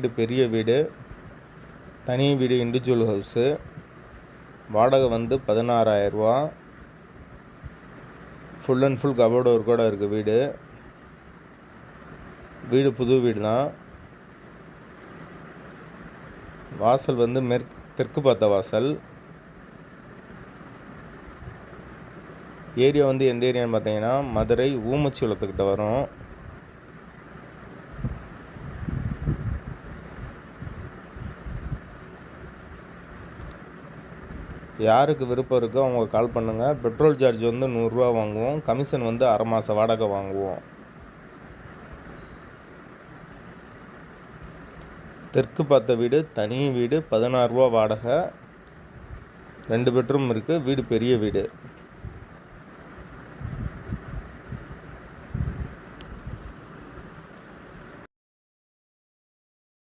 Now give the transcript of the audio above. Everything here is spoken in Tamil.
வீடு பெரிய வீடு தனி வீடு இண்டிவிஜுவல் ஹவுஸு வாடகை வந்து பதினாறாயிரரூவா ஃபுல் அண்ட் ஃபுல் கபோர்டு ஒர்க்கோட இருக்குது வீடு. வீடு புது வீடு தான் வாசல் வந்து மேற்கு தெற்கு பார்த்த வாசல். ஏரியா வந்து எந்த ஏரியான்னு பார்த்தீங்கன்னா மதுரை ஊமச்சிகுளத்துக்கிட்ட வரும். யாருக்கு விருப்பம் இருக்கோ அவங்க கால் பண்ணுங்கள் பெட்ரோல் சார்ஜ் வந்து நூறுரூவா வாங்குவோம். கமிஷன் வந்து அரை மாத வாடகை வாங்குவோம். தெற்கு பார்த்த வீடு தனி வீடு பதினாறுரூவா வாடகை. ரெண்டு பெட்ரூம் இருக்குது வீடு பெரிய வீடு.